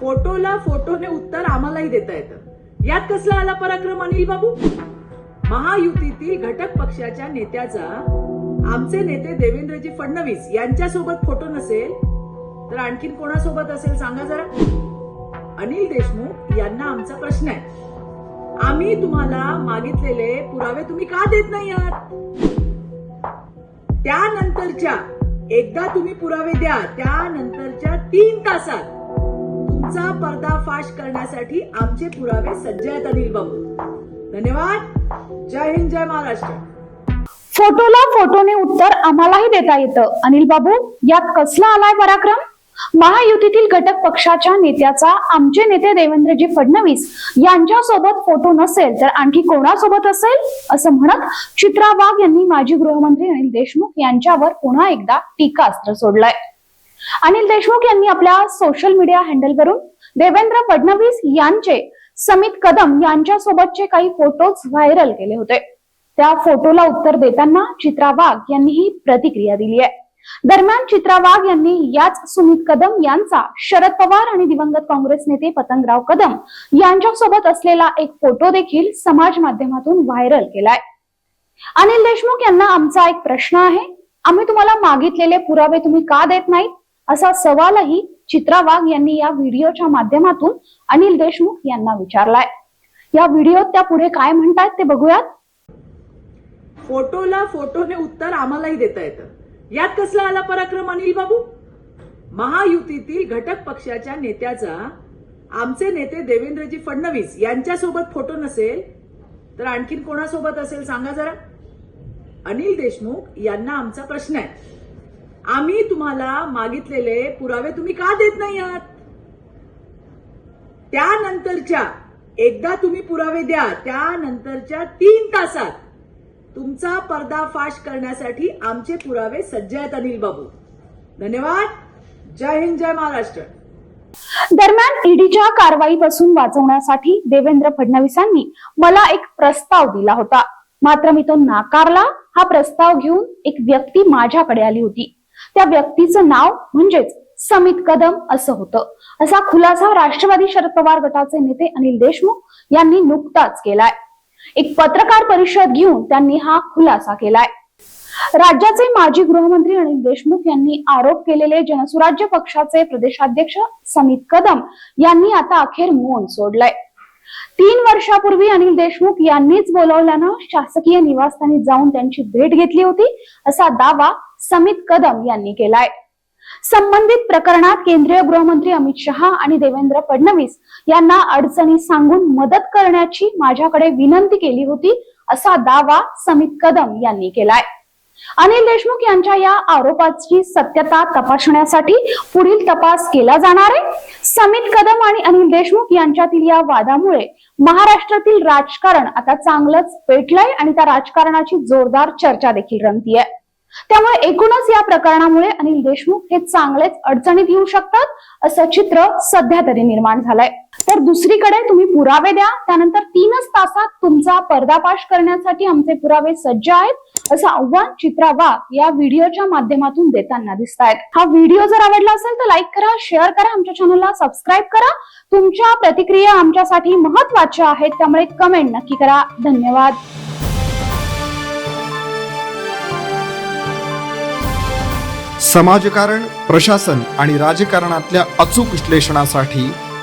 फोटोला फोटोने उत्तर आम्हालाही देता येतं. यात कसला आला पराक्रम अनिल बाबू महायुतीतील घटक पक्षाच्या नेत्याचा आमचे नेते देवेंद्रजी फडणवीस यांच्यासोबत फोटो नसेल तर आणखीन कोणासोबत असेल सांगा जरा? अनिल देशमुख यांना आमचा प्रश्न आहे. आम्ही तुम्हाला मागितलेले पुरावे तुम्ही का देत नाही आहात? त्यानंतरच्या एकदा तुम्ही पुरावे द्या त्यानंतरच्या तीन तासात तुमचा पर्दाफाश करण्यासाठी आमचे पुरावे सज्ज आहेत अनिल बाबू. धन्यवाद. जय हिंद जय महाराष्ट्र. फोटोला फोटोने उत्तर आम्हालाही देता येतं. अनिल बाबू यात कसला आलाय पराक्रम? महायुतीतील घटक पक्षाच्या नेत्याचा आमचे नेते देवेंद्रजी फडणवीस यांच्या सोबत फोटो नसेल तर आणखी कोणासोबत असेल? असं म्हणत चित्रा वाघ यांनी माजी गृहमंत्री अनिल देशमुख यांच्यावर पुन्हा एकदा टीकास्त्र सोडलंय. अनिल देशमुख यांनी आपल्या सोशल मीडिया हँडलवरून देवेंद्र फडणवीस यांचे समित कदम यांच्या सोबतचे काही फोटोज व्हायरल केले होते. त्या फोटोला उत्तर देताना चित्रा वाघ यांनी ही प्रतिक्रिया दिली आहे. दरम्यान चित्रा वाघ यांनी याच सुमित कदम यांचा शरद पवार आणि दिवंगत काँग्रेस नेते पतंगराव कदम यांच्यासोबत असलेला एक फोटो देखील समाज माध्यमातून व्हायरल केलाय. अनिल देशमुख यांना आमचा एक प्रश्न आहे. आम्ही तुम्हाला मागितलेले पुरावे तुम्ही का देत नाहीत? असा सवालही चित्रा वाघ यांनी या व्हिडिओच्या माध्यमातून अनिल देशमुख यांना विचारलाय. या व्हिडिओत त्या पुढे काय म्हणतात ते बघूयात. फोटोला फोटोने उत्तर आम्हालाही देता येतं. यात कसला आला पराक्रम अनिल बाबू? महायुतीतील घटक पक्षाच्या नेत्याचा आमचे नेते देवेंद्रजी फडणवीस यांच्यासोबत फोटो नसेल तर आणखीन कोणासोबत असेल सांगा जरा. अनिल देशमुख यांना आमचा प्रश्न आहे. आम्ही तुम्हाला मागितलेले पुरावे तुम्ही का देत नाही आहात? त्यानंतरच्या एकदा तुम्ही पुरावे द्या त्यानंतरच्या तीन तासात तुमचा पर्दाफाश करण्यासाठी आमचे पुरावे सज्ज आहेत अनिल बाबू. धन्यवाद. जय हिंद जय महाराष्ट्र. दरम्यान ईडीच्या कारवाईपासून वाचवण्यासाठी देवेंद्र फडणवीसांनी मला एक प्रस्ताव दिला होता. मात्र मी तो नाकारला. हा प्रस्ताव घेऊन एक व्यक्ती माझ्याकडे आली होती. त्या व्यक्तीचं नाव म्हणजेच समित कदम असं होतं. असा खुलासा राष्ट्रवादी शरद पवार गटाचे नेते अनिल देशमुख यांनी नुकताच केलाय. एक पत्रकार परिषद घेऊन त्यांनी हा खुलासा केलाय. राज्याचे माजी गृहमंत्री अनिल देशमुख यांनी आरोप केलेले जनसुराज्य पक्षाचे प्रदेशाध्यक्ष समित कदम यांनी आता अखेर मौन सोडलंय. तीन वर्षापूर्वी अनिल देशमुख यांनीच बोलावल्यानं शासकीय निवासस्थानी जाऊन त्यांची भेट घेतली होती असा दावा समित कदम यांनी केलाय. संबंधित प्रकरणात केंद्रीय गृहमंत्री अमित शहा आणि देवेंद्र फडणवीस यांना अडचणी सांगून मदत करण्याची माझ्याकडे विनंती केली होती असा दावा समित कदम यांनी केलाय. अनिल देशमुख यांच्या या आरोपाची सत्यता तपासण्यासाठी पुढील तपास केला जाणार आहे. समित कदम आणि अनिल देशमुख यांच्यातील या वादामुळे महाराष्ट्रातील राजकारण आता चांगलंच पेटलंय आणि त्या राजकारणाची जोरदार चर्चा देखील रंगतीये. त्यामुळे एकूणच या प्रकरणामुळे अनिल देशमुख हे चांगलेच अडचणीत येऊ शकतात असं चित्र सध्या तरी निर्माण झालंय. तर दुसरीकडे तुम्ही पुरावे द्या. त्यानंतर तीनच तासात तुमचा पर्दापाश करण्यासाठी आमचे पुरावे सज्ज आहेत. असं आव्हान चित्रा वाघ या व्हिडिओच्या माध्यमातून देताना दिसत आहेत हा व्हिडिओ जर आवडला असेल तर लाईक करा शेअर करा आमच्या चॅनलला सबस्क्राईब करा. तुमच्या प्रतिक्रिया आमच्यासाठी महत्त्वाच्या आहेत त्यामुळे कमेंट नक्की करा. धन्यवाद. समाजकारण प्रशासन आणि राजकारणातल्या अचूक विश्लेषणासाठी